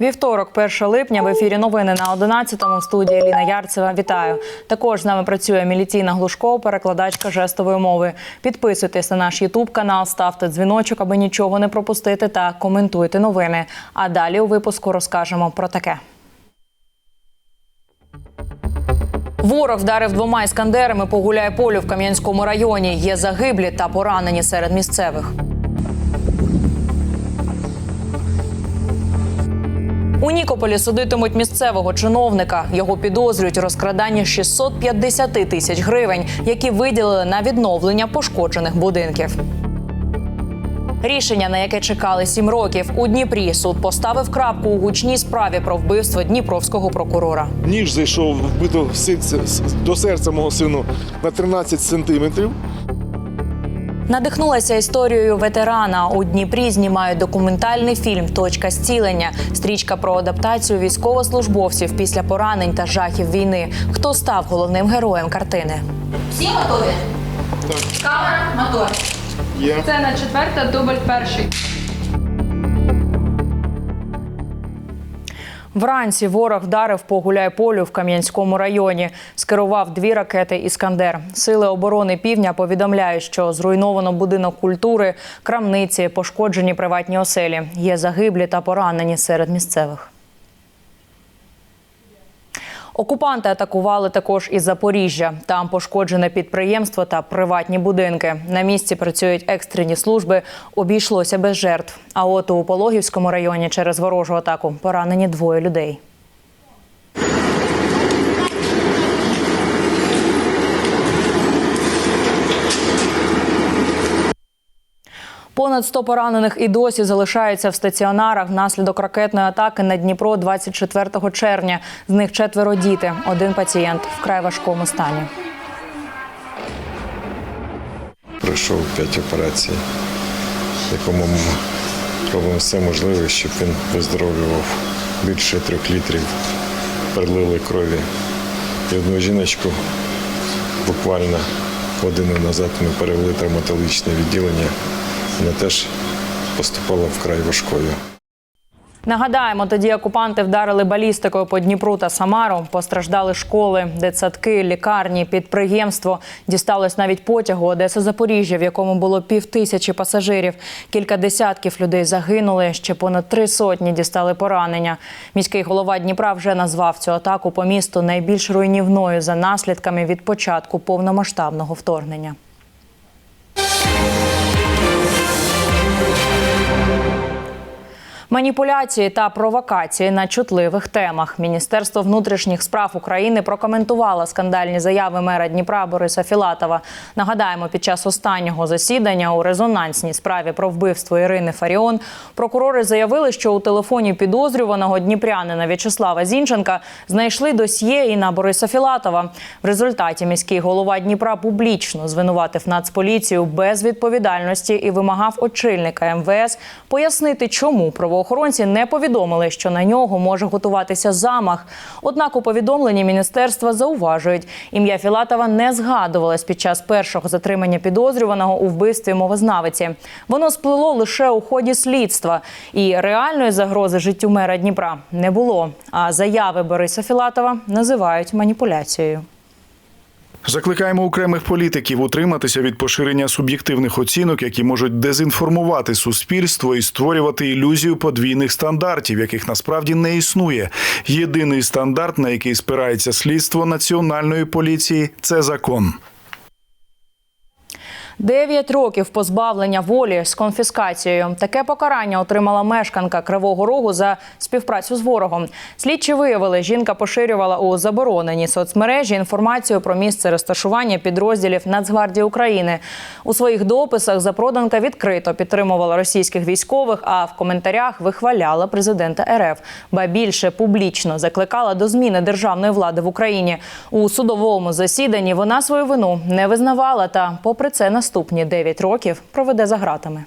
Вівторок, 1 липня, в ефірі новини на 11-му в студії Ліна Ярцева. Вітаю. Також з нами працює міліційна Глушко, перекладачка жестової мови. Підписуйтесь на наш Ютуб канал, ставте дзвіночок, аби нічого не пропустити, та коментуйте новини. А далі у випуску розкажемо про таке. Ворог вдарив двома іскандерами по гуляй-полю в Кам'янському районі. Є загиблі та поранені серед місцевих. У Нікополі судитимуть місцевого чиновника. Його підозрюють у розкраданні 650 тисяч гривень, які виділили на відновлення пошкоджених будинків. Рішення, на яке чекали сім років, у Дніпрі суд поставив крапку у гучній справі про вбивство дніпровського прокурора. Ніж зайшов вбито до серця мого сину на 13 сантиметрів. Надихнулася історією ветерана. У Дніпрі знімають документальний фільм Точка зцілення. Стрічка про адаптацію військовослужбовців після поранень та жахів війни. Хто став головним героєм картини? Всі готові? Камера, мотор. Є. Сцена четверта, дубль перший. Вранці ворог вдарив по гуляйполю в Кам'янському районі. Скерував дві ракети Іскандер. Сили оборони півдня повідомляють, що зруйновано будинок культури, крамниці, пошкоджені приватні оселі. Є загиблі та поранені серед місцевих. Окупанти атакували також і Запоріжжя. Там пошкоджене підприємство та приватні будинки. На місці працюють екстрені служби. Обійшлося без жертв. А от у Пологівському районі через ворожу атаку поранені двоє людей. Понад 100 поранених і досі залишаються в стаціонарах внаслідок ракетної атаки на Дніпро 24 червня. З них четверо діти. Один пацієнт вкрай важкому стані. пройшов 5 операцій, якому ми робимо все можливе, щоб він виздоровлював більше трьох літрів перелили крові. І одну жіночку буквально годину назад ми перевели травматологічне відділення. Вона теж поступала вкрай важкою. Нагадаємо, тоді окупанти вдарили балістикою по Дніпру та Самару. Постраждали школи, дитсадки, лікарні, підприємство. Дісталось навіть потягу Одеса Запоріжжя, в якому було півтисячі пасажирів. Кілька десятків людей загинули. Ще понад три сотні дістали поранення. Міський голова Дніпра вже назвав цю атаку по місту найбільш руйнівною за наслідками від початку повномасштабного вторгнення. Маніпуляції та провокації на чутливих темах. Міністерство внутрішніх справ України прокоментувало скандальні заяви мера Дніпра Бориса Філатова. Нагадаємо, під час останнього засідання у резонансній справі про вбивство Ірини Фаріон прокурори заявили, що у телефоні підозрюваного дніпрянина В'ячеслава Зінченка знайшли досьє і на Бориса Філатова. В результаті міський голова Дніпра публічно звинуватив Нацполіцію без відповідальності і вимагав очільника МВС пояснити, чому правоохоронці не повідомили, що на нього може готуватися замах. Однак у повідомленні міністерства зауважують, ім'я Філатова не згадувалось під час першого затримання підозрюваного у вбивстві мовознавиці. Воно сплило лише у ході слідства, і реальної загрози життю мера Дніпра не було. А заяви Бориса Філатова називають маніпуляцією. Закликаємо окремих політиків утриматися від поширення суб'єктивних оцінок, які можуть дезінформувати суспільство і створювати ілюзію подвійних стандартів, яких насправді не існує. Єдиний стандарт, на який спирається слідство національної поліції, це закон. Дев'ять років позбавлення волі з конфіскацією. Таке покарання отримала мешканка Кривого Рогу за співпрацю з ворогом. Слідчі виявили, жінка поширювала у забороненій соцмережі інформацію про місце розташування підрозділів Нацгвардії України. У своїх дописах запроданка відкрито підтримувала російських військових, а в коментарях вихваляла президента РФ. Ба більше публічно закликала до зміни державної влади в Україні. У судовому засіданні вона свою вину не визнавала та, попри це, наступні 9 років проведе за ґратами.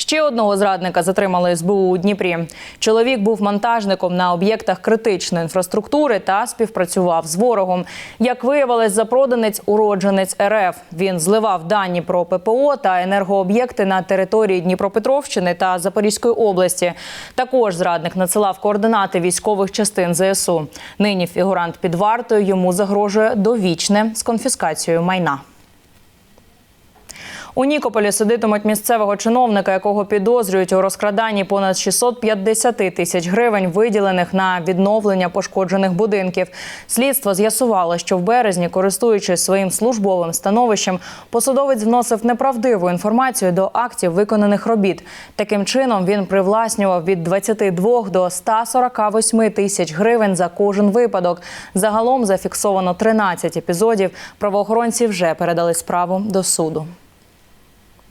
Ще одного зрадника затримали СБУ у Дніпрі. Чоловік був монтажником на об'єктах критичної інфраструктури та співпрацював з ворогом. Як виявилось, запроданець уродженець РФ. Він зливав дані про ППО та енергооб'єкти на території Дніпропетровщини та Запорізької області. Також зрадник надсилав координати військових частин ЗСУ. Нині фігурант під вартою йому загрожує довічне з конфіскацією майна. У Нікополі сидитимуть місцевого чиновника, якого підозрюють у розкраданні понад 650 тисяч гривень, виділених на відновлення пошкоджених будинків. Слідство з'ясувало, що в березні, користуючись своїм службовим становищем, посадовець вносив неправдиву інформацію до актів виконаних робіт. Таким чином він привласнював від 22 до 148 тисяч гривень за кожен випадок. Загалом зафіксовано 13 епізодів. Правоохоронці вже передали справу до суду.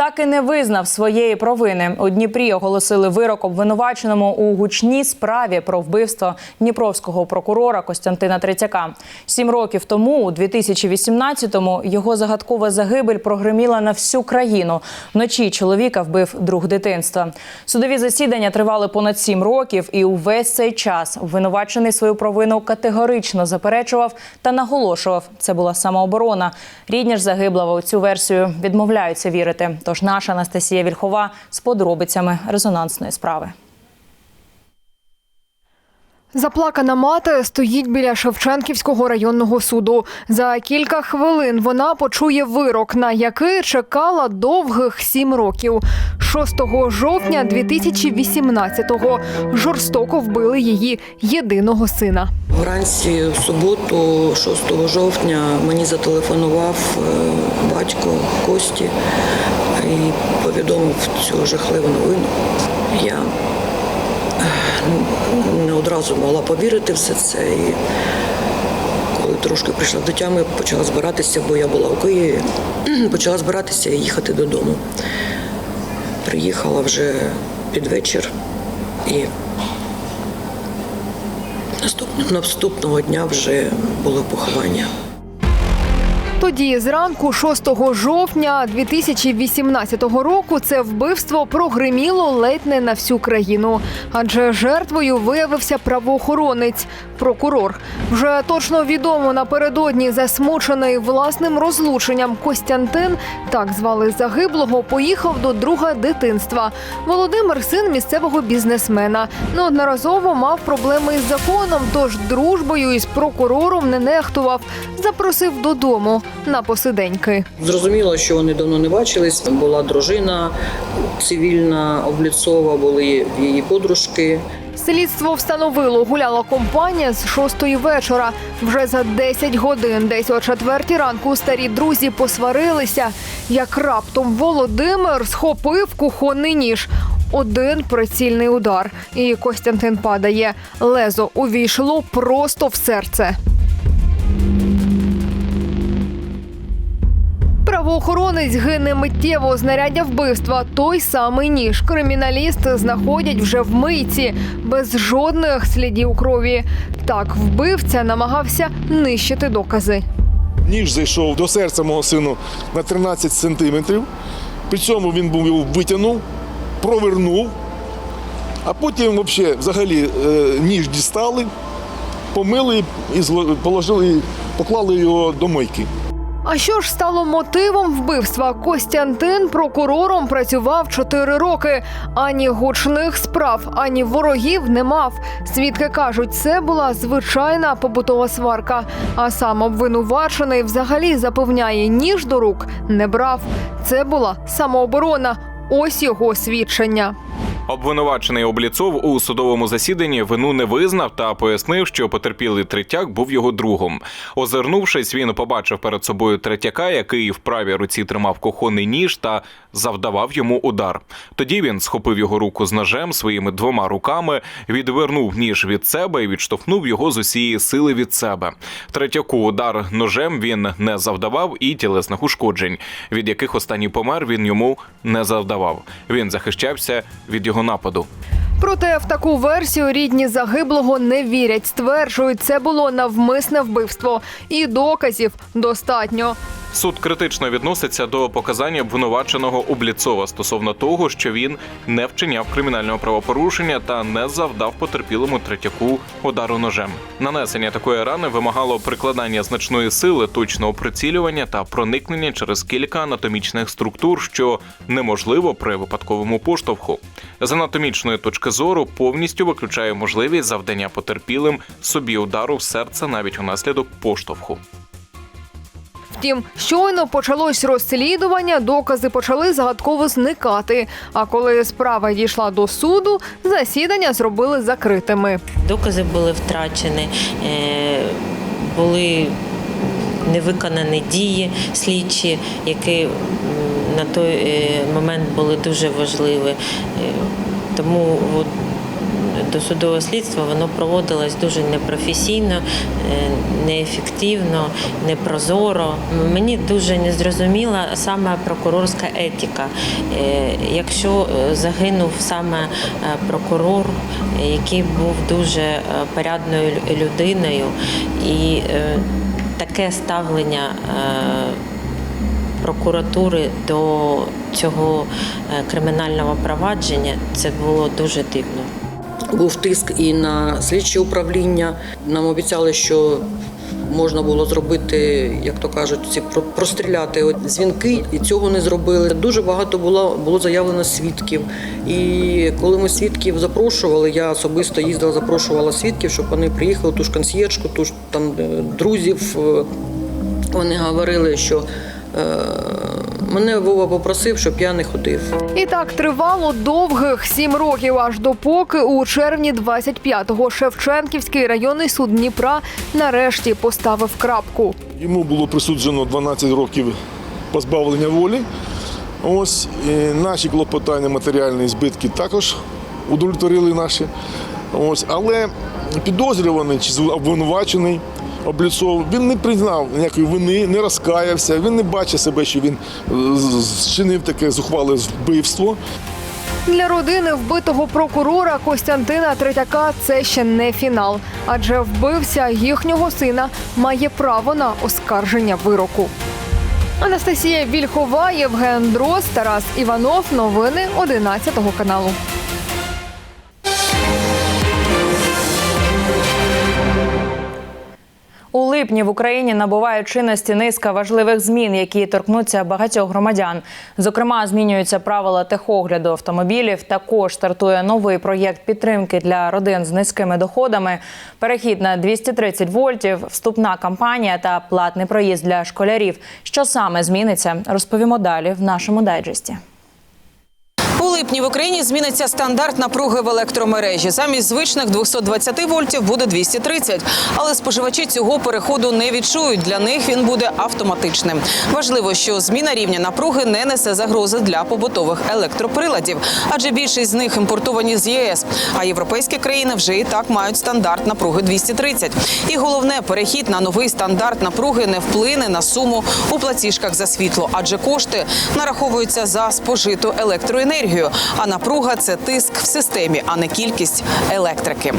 Так і не визнав своєї провини. У Дніпрі оголосили вирок обвинуваченому у гучній справі про вбивство дніпровського прокурора Костянтина Третяка. Сім років тому, у 2018-му, його загадкова загибель прогреміла на всю країну. Вночі чоловіка вбив друг дитинства. Судові засідання тривали понад сім років, і увесь цей час обвинувачений свою провину категорично заперечував та наголошував, це була самооборона. Рідні ж загиблого у цю версію відмовляються вірити. Тож наша Анастасія Вільхова з подробицями резонансної справи. Заплакана мати стоїть біля Шевченківського районного суду. За кілька хвилин вона почує вирок, на який чекала довгих сім років. 6 жовтня 2018-го жорстоко вбили її єдиного сина. Вранці в суботу, 6 жовтня, мені зателефонував е, батько Кості і повідомив цю жахливу новину. Я е, не одразу могла повірити все це. І коли трошки прийшла до тями, почала збиратися, бо я була у Києві, почала збиратися і їхати додому. Приїхала вже під вечір і Наступного, наступного дня вже було поховання. Тоді, зранку 6 жовтня 2018 року, це вбивство прогриміло ледь не на всю країну, адже жертвою виявився правоохоронець, прокурор. Вже точно відомо напередодні засмучений власним розлученням Костянтин, так звали загиблого, поїхав до друга дитинства. Володимир син місцевого бізнесмена. Неодноразово мав проблеми із законом, тож дружбою із прокурором не нехтував. Запросив додому на посиденьки. Зрозуміло, що вони давно не бачились. Була дружина цивільна, обліцова, були її подружки. Слідство встановило, гуляла компанія з шостої вечора. Вже за 10 годин, десь о четвертій ранку, старі друзі посварилися. Як раптом Володимир схопив кухонний ніж. Один прицільний удар, і Костянтин падає. Лезо увійшло просто в серце. Правоохоронець гине миттєво знаряддя вбивства. Той самий ніж. Криміналісти знаходять вже в мийці без жодних слідів крові. Так вбивця намагався нищити докази. Ніж зайшов до серця мого сину на 13 сантиметрів. При цьому він був його витягнув, провернув, а потім взагалі, е, ніж дістали, помили і положили, поклали його до мойки. А що ж стало мотивом вбивства? Костянтин прокурором працював чотири роки. Ані гучних справ, ані ворогів не мав. Свідки кажуть, це була звичайна побутова сварка. А сам обвинувачений взагалі запевняє, ніж до рук не брав. Це була самооборона. Ось його свідчення. Обвинувачений Обліцов у судовому засіданні вину не визнав та пояснив, що потерпілий третяк був його другом. Озирнувшись, він побачив перед собою третяка, який в правій руці тримав кухонний ніж та завдавав йому удар. Тоді він схопив його руку з ножем своїми двома руками, відвернув ніж від себе і відштовхнув його з усієї сили від себе. Третяку удар ножем він не завдавав і тілесних ушкоджень, від яких останній помер він йому не завдавав. Він захищався від його нападу. Проте в таку версію рідні загиблого не вірять. Стверджують, це було навмисне вбивство, і доказів достатньо. Суд критично відноситься до показань обвинуваченого Обліцова стосовно того, що він не вчиняв кримінального правопорушення та не завдав потерпілому третяку удару ножем. Нанесення такої рани вимагало прикладання значної сили, точного прицілювання та проникнення через кілька анатомічних структур, що неможливо при випадковому поштовху. З анатомічної точки зору повністю виключає можливість завдання потерпілим собі удару в серце навіть унаслідок поштовху. Втім, щойно почалось розслідування, докази почали загадково зникати. А коли справа дійшла до суду, засідання зробили закритими. Докази були втрачені, е, були невиконані дії слідчі, які на той е, момент були дуже важливі. Е, Тому досудове слідство воно проводилось дуже непрофесійно, е, неефективно, непрозоро. Мені дуже незрозуміла саме прокурорська етика. Е, Якщо е, загинув саме прокурор, який був дуже порядною людиною, і таке ставлення. Прокуратури до цього кримінального провадження це було дуже дивно. Був тиск і на слідче управління. Нам обіцяли, що можна було зробити, як то кажуть, ці простріляти дзвінки, і цього не зробили. Дуже багато було було заявлено свідків. І коли ми свідків запрошували, я особисто їздила, запрошувала свідків, щоб вони приїхали, ту ж консьєржку, ту ж там е, друзів. Вони говорили, що мене Вова попросив, щоб я не ходив. І так тривало довгих сім років, аж допоки у червні 25-го Шевченківський районний суд Дніпра нарешті поставив крапку. Йому було присуджено 12 років позбавлення волі. Ось і наші клопотання, матеріальні збитки також удовлетворили наші. Ось, але підозрюваний чи обвинувачений Обліцов, він не признав ніякої вини, не розкаявся, він не бачить себе, що він е, зчинив таке зухвале вбивство. Для родини вбитого прокурора Костянтина Третяка це ще не фінал, адже вбивця їхнього сина має право на оскарження вироку. Анастасія Вільхова, Євген Дрозд, Тарас Іванов. Новини 11 каналу. У липні в Україні набуває чинності низка важливих змін, які торкнуться багатьох громадян. Зокрема, змінюються правила техогляду автомобілів. Також стартує новий проєкт підтримки для родин з низькими доходами. Перехід на 230 вольтів, вступна кампанія та платний проїзд для школярів. Що саме зміниться, розповімо далі в нашому дайджесті. У липні в Україні зміниться стандарт напруги в електромережі. Замість звичних 220 вольтів буде 230. Але споживачі цього переходу не відчують. Для них він буде автоматичним. Важливо, що зміна рівня напруги не несе загрози для побутових електроприладів, адже більшість з них імпортовані з ЄС. А європейські країни вже і так мають стандарт напруги 230. І головне, перехід на новий стандарт напруги не вплине на суму у платіжках за світло, адже кошти нараховуються за спожиту електроенергію. А напруга це тиск в системі, а не кількість електрики.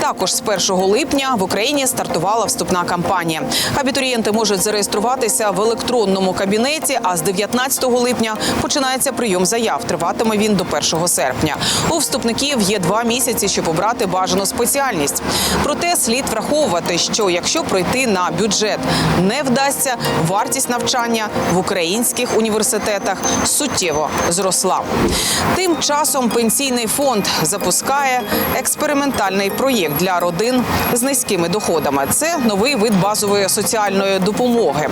Також з 1 липня в Україні стартувала вступна кампанія. Абітурієнти можуть зареєструватися в електронному кабінеті. А з 19 липня починається прийом заяв. Триватиме він до 1 серпня. У вступників є два місяці, щоб обрати бажану спеціальність. Проте слід враховувати, що якщо пройти на бюджет не вдасться, вартість навчання в українських університетах суттєво зросла. Тим часом пенсійний фонд запускає експериментальний проєкт для родин з низькими доходами. Це новий вид базової соціальної допомоги.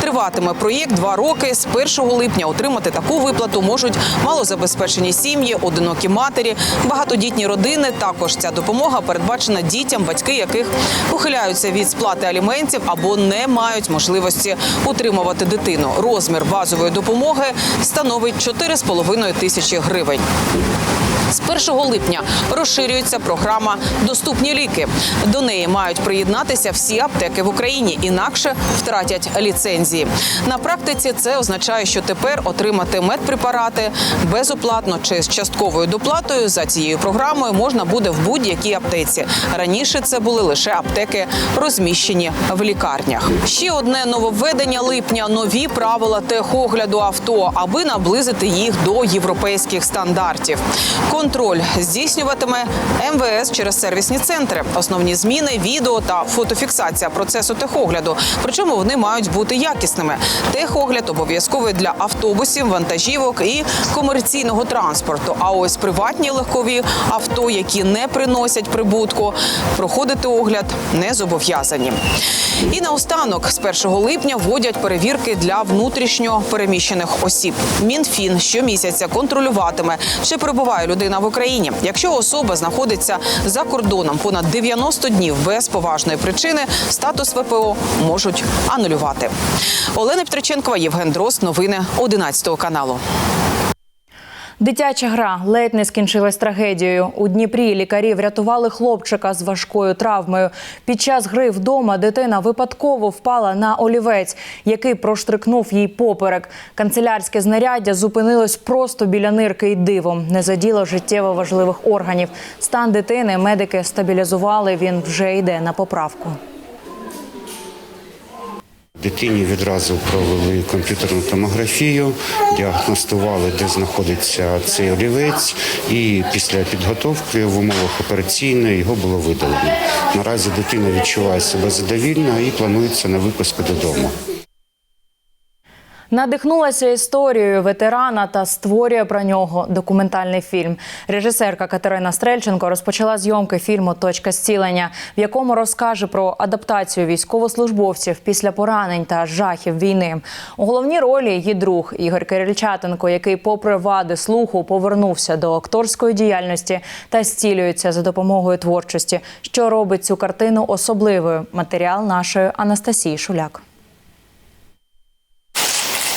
Триватиме проєкт два роки. З 1 липня отримати таку виплату можуть малозабезпечені сім'ї, одинокі матері, багатодітні родини. Також ця допомога передбачена дітям, батьки яких ухиляються від сплати аліментів або не мають можливості утримувати дитину. Розмір базової допомоги становить 4,5 тисячі тисячі гривень. З 1 липня розширюється програма Доступні ліки. До неї мають приєднатися всі аптеки в Україні, інакше втратять ліцензії. На практиці це означає, що тепер отримати медпрепарати безоплатно чи з частковою доплатою за цією програмою можна буде в будь-якій аптеці. Раніше це були лише аптеки, розміщені в лікарнях. Ще одне нововведення липня нові правила техогляду авто, аби наблизити їх до європейських стандартів. Контроль здійснюватиме МВС через сервісні центри. Основні зміни відео та фотофіксація процесу техогляду. Причому вони мають бути якісними. Техогляд обов'язковий для автобусів, вантажівок і комерційного транспорту. А ось приватні легкові авто, які не приносять прибутку, проходити огляд не зобов'язані. І наостанок з 1 липня вводять перевірки для внутрішньо переміщених осіб. Мінфін щомісяця контролюватиме, чи перебуває людина в Україні. Якщо особа знаходиться за кордоном понад 90 днів без поважної причини, статус ВПО можуть анулювати. Олена Петриченкова, Євген Дрозд. Новини 11 каналу. Дитяча гра ледь не скінчилась трагедією. У Дніпрі лікарі врятували хлопчика з важкою травмою. Під час гри вдома дитина випадково впала на олівець, який проштрикнув їй поперек. Канцелярське знаряддя зупинилось просто біля нирки і дивом. Не заділо життєво важливих органів. Стан дитини медики стабілізували. Він вже йде на поправку. Дитині відразу провели комп'ютерну томографію, діагностували, де знаходиться цей олівець, і після підготовки в умовах операційної його було видалено. Наразі дитина відчуває себе задовільно і планується на випуск додому. Надихнулася історією ветерана та створює про нього документальний фільм. Режисерка Катерина Стрельченко розпочала зйомки фільму Точка зцілення, в якому розкаже про адаптацію військовослужбовців після поранень та жахів війни. У головній ролі її друг Ігор Кирильчатенко, який, попри вади слуху, повернувся до акторської діяльності та зцілюється за допомогою творчості, що робить цю картину особливою. Матеріал нашої Анастасії Шуляк.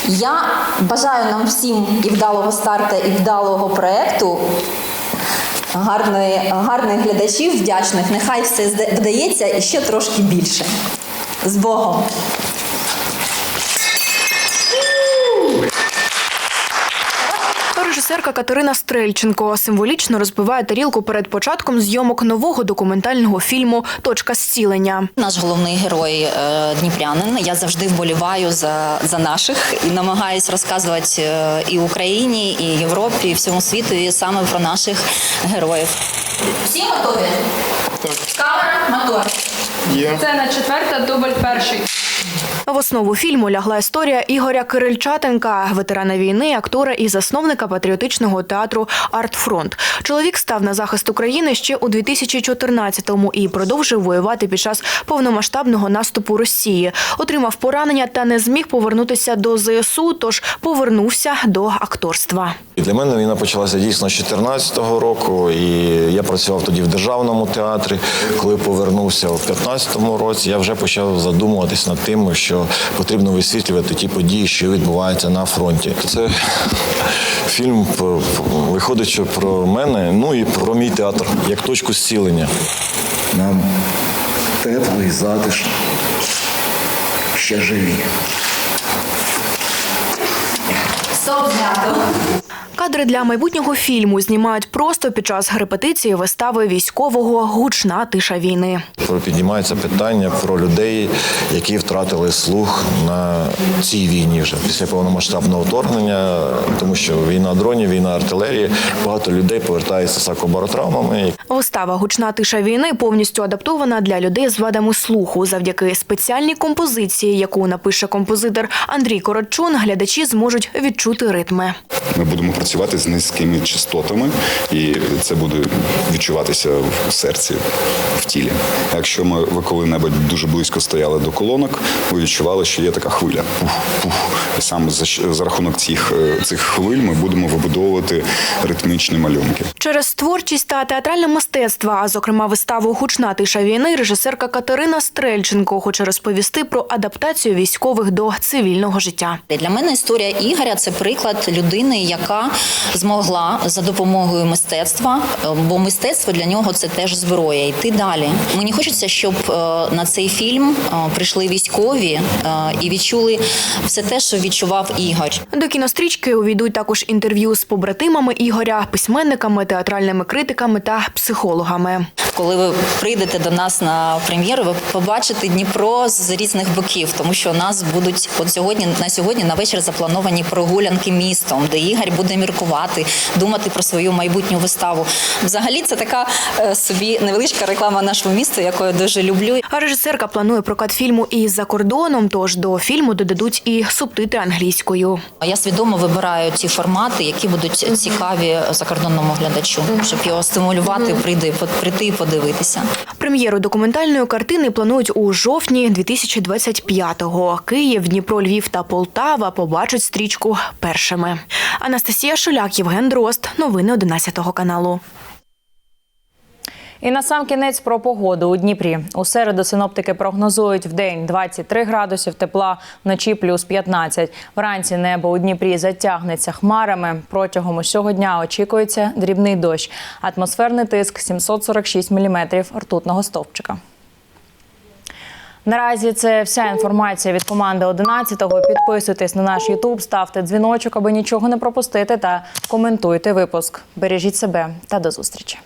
Я бажаю нам всім і вдалого старту, і вдалого проєкту. Гарної, гарних глядачів, вдячних. Нехай все вдається і ще трошки більше. З Богом! Режисерка Катерина Стрельченко символічно розбиває тарілку перед початком зйомок нового документального фільму Точка зцілення. Наш головний герой е, дніпрянин. Я завжди вболіваю за, за наших і намагаюсь розказувати е, і Україні, і Європі, і всьому світу, і саме про наших героїв. Всі готові? Камера, мотор. Є. Сцена четверта, дубль перший. В основу фільму лягла історія Ігоря Кирильчатенка, ветерана війни, актора і засновника патріотичного театру Артфронт. Чоловік став на захист України ще у 2014-му і продовжив воювати під час повномасштабного наступу Росії. Отримав поранення та не зміг повернутися до ЗСУ, тож повернувся до акторства. Для мене війна почалася дійсно з 2014 року, і я працював тоді в державному театрі. Коли повернувся в 15 2016 році я вже почав задумуватись над тим, що потрібно висвітлювати ті події, що відбуваються на фронті. Це фільм виходить про мене, ну і про мій театр як точку зцілення. Нам тепло і затишно, ще живі. Стоп, знято. Кадри для майбутнього фільму знімають просто під час репетиції вистави військового гучна тиша війни. Про- Піднімається питання про людей, які втратили слух на цій війні вже після повномасштабного вторгнення, тому що війна дронів, війна артилерії, багато людей повертаються з акобаротравмами. Вистава Гучна тиша війни повністю адаптована для людей з вадами слуху. Завдяки спеціальній композиції, яку напише композитор Андрій Коротчун, глядачі зможуть відчути ритми. Ми будемо працювати з низькими частотами, і це буде відчуватися в серці, в тілі. Якщо ми ви коли-небудь дуже близько стояли до колонок, ви відчували, що є така хвиля. Пух, пух. І саме за, за рахунок цих, е, цих хвиль ми будемо вибудовувати ритмічні малюнки. Через творчість та театральне мистецтво, а зокрема виставу Гучна тиша війни, режисерка Катерина Стрельченко хоче розповісти про адаптацію військових до цивільного життя. Для мене історія Ігоря це приклад людини, яка я змогла за допомогою мистецтва, е, бо мистецтво для нього це теж зброя. Йти далі. Мені хочеться, щоб е, на цей фільм е, прийшли військові і відчули все те, що відчував Ігор. До кінострічки увійдуть також інтерв'ю з побратимами Ігоря, письменниками, театральними критиками та психологами. Коли ви прийдете до нас на прем'єру, ви побачите Дніпро з різних боків, тому що у нас будуть от сьогодні на сьогодні на вечір заплановані прогулянки містом, де Ігор буде міркувати, думати про свою майбутню виставу. Взагалі, це така е, собі невеличка реклама нашого міста, яку я дуже люблю. А режисерка планує прокат фільму і за кордоном, тож до фільму додадуть і субтитри англійською. Я свідомо вибираю ті формати, які будуть цікаві закордонному глядачу, щоб його стимулювати, прийти, прийти і подивитися. Прем'єру документальної картини планують у жовтні 2025-го. Київ, Дніпро, Львів та Полтава побачать стрічку першими. Анастасія Шуляк, Євген Дрозд. Новини 11 каналу. І на сам кінець про погоду у Дніпрі. У середу синоптики прогнозують в день 23 градусів тепла, вночі плюс 15. Вранці небо у Дніпрі затягнеться хмарами. Протягом усього дня очікується дрібний дощ. Атмосферний тиск 746 міліметрів ртутного стовпчика. Наразі це вся інформація від команди 11-го. Підписуйтесь на наш Ютуб, ставте дзвіночок, аби нічого не пропустити, та коментуйте випуск. Бережіть себе та до зустрічі.